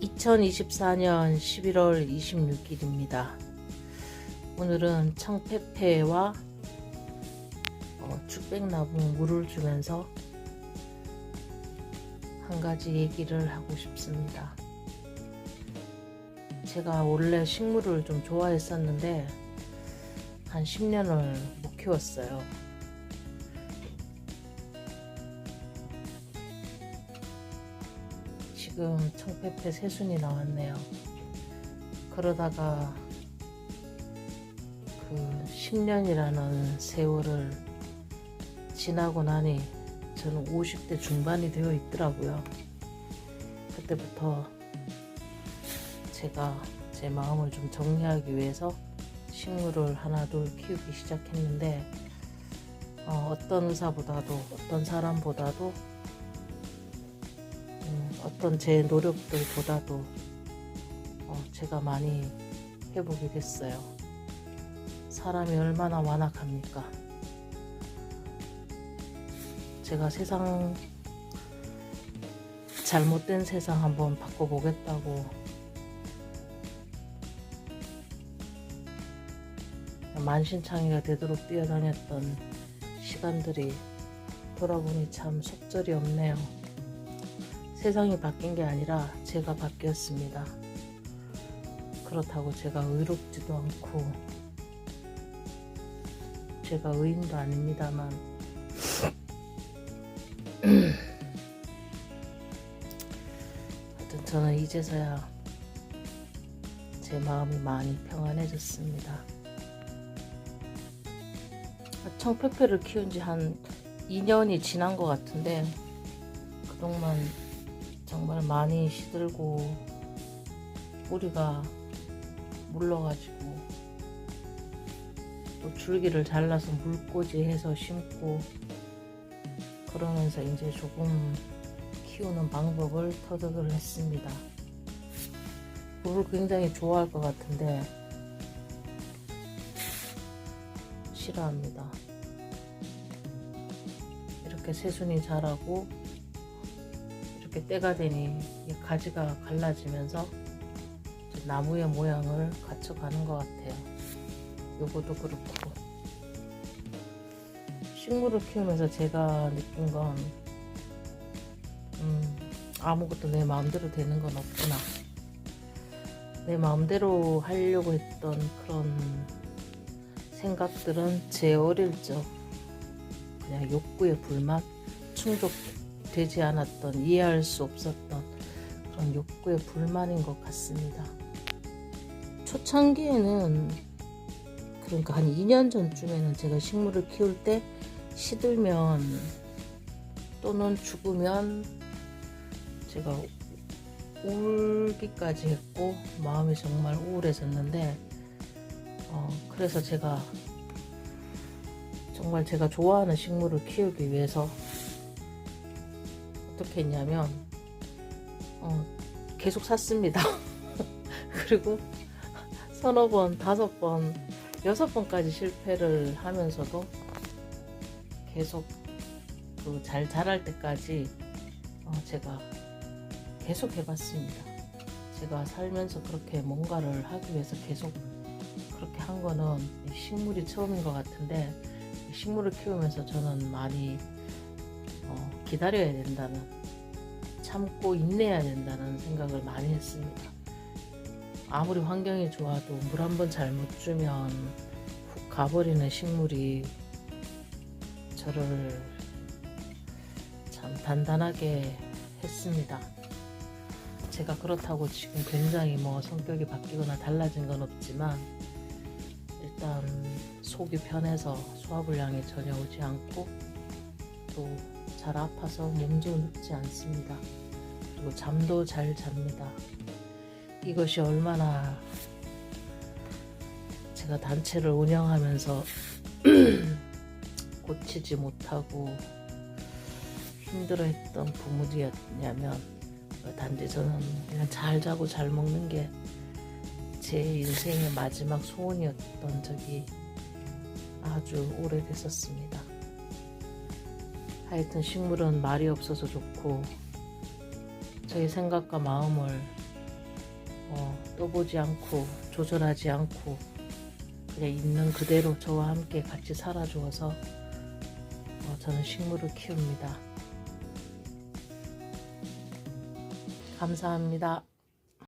2024년 11월 26일입니다. 오늘은 청페페와 어, 축백나무 물을 주면서 한 가지 얘기를 하고 싶습니다. 제가 원래 식물을 좀 좋아했었는데 한 10년을 못 키웠어요. 지금 청페페 새순이 나왔네요. 그러다가 그 10년이라는 세월을 지나고 나니 저는 50대 중반이 되어 있더라고요. 그때부터 제가 제 마음을 좀 정리하기 위해서 식물을 하나 둘 키우기 시작했는데 어, 어떤 의사보다도 어떤 사람보다도 음, 어떤 제 노력들보다도 어, 제가 많이 회복이 됐어요. 사람이 얼마나 완악합니까? 제가 세상 잘못된 세상 한번 바꿔보겠다고 만신창이가 되도록 뛰어다녔던 시간들이 돌아보니 참 속절이 없네요. 세상이 바뀐 게 아니라 제가 바뀌었습니다. 그렇다고 제가 의롭지도 않고 제가 의인도 아닙니다만 하여튼 저는 이제서야 제 마음이 많이 평안해졌습니다. 청페페를 키운 지 한 2년이 지난 것 같은데 그동안 정말 많이 시들고 뿌리가 물러가지고 또 줄기를 잘라서 물꽂이 해서 심고 그러면서 이제 조금 키우는 방법을 터득을 했습니다. 물을 굉장히 좋아할 것 같은데 싫어합니다. 이렇게 새순이 자라고 이렇게 때가 되니 이 가지가 갈라지면서 나무의 모양을 갖춰가는 것 같아요. 요것도 그렇고 식물을 키우면서 제가 느낀 건 음, 아무것도 내 마음대로 되는 건 없구나. 내 마음대로 하려고 했던 그런 생각들은 제 어릴 적 그냥 욕구의 불만, 충족 되지 않았던 이해할 수 없었던 그런 욕구의 불만인 것 같습니다. 초창기에는 그러니까 한 2년 전쯤에는 제가 식물을 키울 때 시들면 또는 죽으면 제가 울기까지 했고 마음이 정말 우울해졌는데 어, 그래서 제가 정말 제가 좋아하는 식물을 키우기 위해서 어떻게 했냐면 어, 계속 샀습니다. 그리고 서너 번, 다섯 번, 여섯 번까지 실패를 하면서도 계속 그 잘 자랄 때까지 어, 제가 계속 해봤습니다. 제가 살면서 그렇게 뭔가를 하기 위해서 계속 그렇게 한 거는 식물이 처음인 것 같은데 식물을 키우면서 저는 많이 어, 기다려야 된다는 참고 인내해야 된다는 생각을 많이 했습니다. 아무리 환경이 좋아도 물 한 번 잘못 주면 훅 가버리는 식물이 저를 참 단단하게 했습니다. 제가 그렇다고 지금 굉장히 뭐 성격이 바뀌거나 달라진 건 없지만 일단 속이 편해서 소화불량이 전혀 오지 않고 또 잘 아파서 몸도 눕지 않습니다. 그리고 잠도 잘 잡니다. 이것이 얼마나 제가 단체를 운영하면서 고치지 못하고 힘들어했던 부분이었냐면 단지 저는 그냥 잘 자고 잘 먹는 게 제 인생의 마지막 소원이었던 적이 아주 오래됐었습니다. 하여튼 식물은 말이 없어서 좋고 저희 생각과 마음을 어, 떠보지 않고 조절하지 않고 그냥 있는 그대로 저와 함께 같이 살아주어서 어, 저는 식물을 키웁니다. 감사합니다.